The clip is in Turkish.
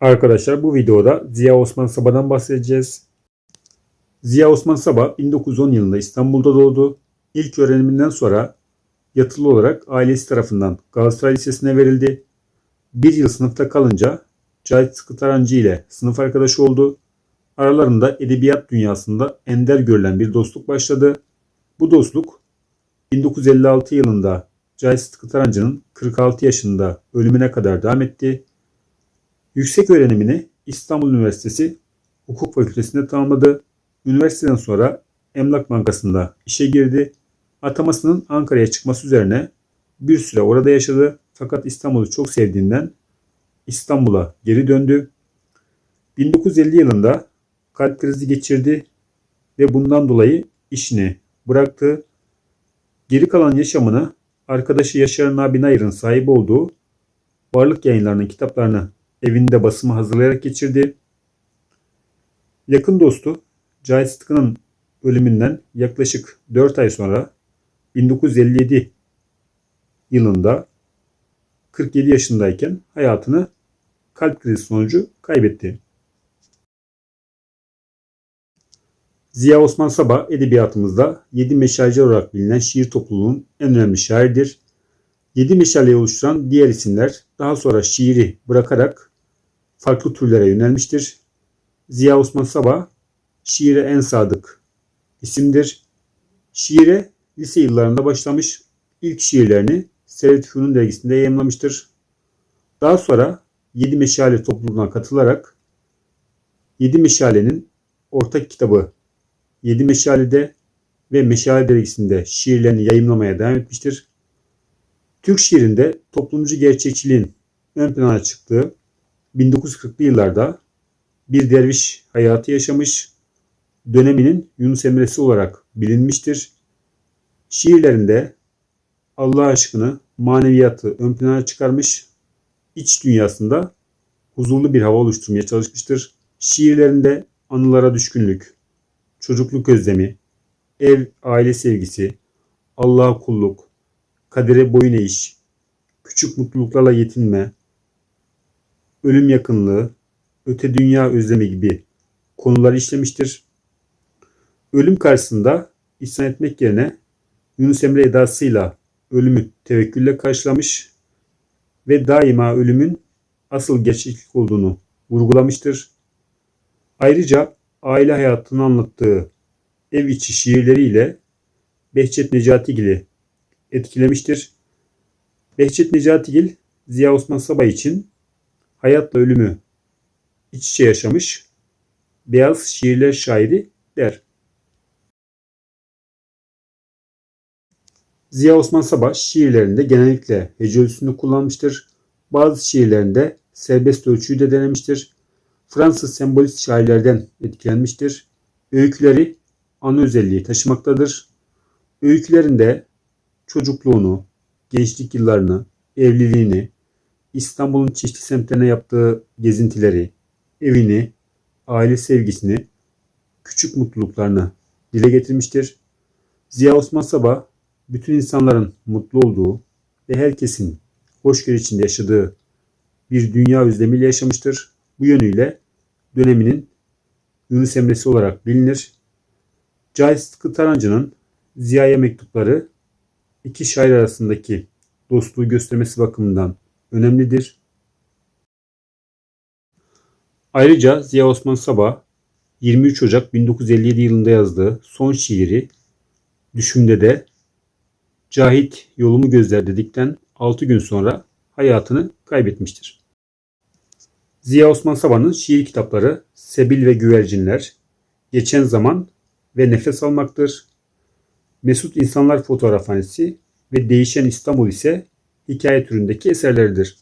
Arkadaşlar bu videoda Ziya Osman Sabah'dan bahsedeceğiz. Ziya Osman Sabah 1910 yılında İstanbul'da doğdu. İlk öğreniminden sonra yatılı olarak ailesi tarafından Galatasaray Lisesi'ne verildi. Bir yıl sınıfta kalınca Cahit Sıkı Tarancı ile sınıf arkadaşı oldu. Aralarında edebiyat dünyasında ender görülen bir dostluk başladı. Bu dostluk 1956 yılında Cahit Sıtkı Tarancı'nın 46 yaşında ölümüne kadar devam etti. Yüksek öğrenimini İstanbul Üniversitesi Hukuk Fakültesi'nde tamamladı. Üniversiteden sonra Emlak Bankası'nda işe girdi. Atamasının Ankara'ya çıkması üzerine bir süre orada yaşadı. Fakat İstanbul'u çok sevdiğinden İstanbul'a geri döndü. 1950 yılında kalp krizi geçirdi ve bundan dolayı işini bıraktı. Geri kalan yaşamını arkadaşı Yaşar Nabi Nayır'ın sahibi olduğu Varlık Yayınları'nın kitaplarını evinde basımı hazırlayarak geçirdi. Yakın dostu Cahit Sıtkı'nın ölümünden yaklaşık 4 ay sonra 1957 yılında 47 yaşındayken hayatını kalp krizi sonucu kaybetti. Ziya Osman Sabah edebiyatımızda Yedi Meşalci olarak bilinen şiir topluluğunun en önemli şairidir. Yedi Meşale'yi oluşturan diğer isimler daha sonra şiiri bırakarak farklı türlere yönelmiştir. Ziya Osman Sabah şiire en sadık isimdir. Şiire lise yıllarında başlamış ilk şiirlerini Servet Fünun dergisinde yayımlamıştır. Daha sonra Yedi Meşale topluluğuna katılarak Yedi Meşale'nin ortak kitabı Yedi Meşale'de ve Meşale dergisinde şiirlerini yayımlamaya devam etmiştir. Türk şiirinde toplumcu gerçekçiliğin ön plana çıktığı 1940'lı yıllarda bir derviş hayatı yaşamış, döneminin Yunus Emre'si olarak bilinmiştir. Şiirlerinde Allah aşkını, maneviyatı ön plana çıkarmış, iç dünyasında huzurlu bir hava oluşturmaya çalışmıştır. Şiirlerinde anılara düşkünlük, çocukluk özlemi, ev, aile sevgisi, Allah'a kulluk, kadere boyun eğiş, küçük mutluluklarla yetinme, ölüm yakınlığı, öte dünya özlemi gibi konuları işlemiştir. Ölüm karşısında isyan etmek yerine Yunus Emre edasıyla ölümü tevekkülle karşılamış ve daima ölümün asıl gerçeklik olduğunu vurgulamıştır. Ayrıca aile hayatını anlattığı ev içi şiirleriyle Behçet Necatigil'i etkilemiştir. Behçet Necatigil, Ziya Osman Sabah için hayatla ölümü iç içe yaşamış beyaz şiirler şairi der. Ziya Osman Sabah şiirlerinde genellikle hece ölçüsünü kullanmıştır. Bazı şiirlerinde serbest ölçüyü de denemiştir. Fransız sembolist şairlerden etkilenmiştir. Öyküleri ana özelliği taşımaktadır. Öykülerinde çocukluğunu, gençlik yıllarını, evliliğini, İstanbul'un çeşitli semtlerine yaptığı gezintileri, evini, aile sevgisini, küçük mutluluklarını dile getirmiştir. Ziya Osman Sabah, bütün insanların mutlu olduğu ve herkesin hoşgörü içinde yaşadığı bir dünya özlemiyle yaşamıştır. Bu yönüyle döneminin Yunus Emre'si olarak bilinir. Cahit Sıtkı Tarancı'nın Ziya'ya mektupları iki şair arasındaki dostluğu göstermesi bakımından önemlidir. Ayrıca Ziya Osman Sabah 23 Ocak 1957 yılında yazdığı son şiiri Düşümde de Cahit yolumu gözler dedikten 6 gün sonra hayatını kaybetmiştir. Ziya Osman Sabah'ın şiir kitapları Sebil ve Güvercinler, Geçen Zaman ve Nefes Almaktır. Mesut İnsanlar Fotoğrafhanesi ve Değişen İstanbul ise hikaye türündeki eserleridir.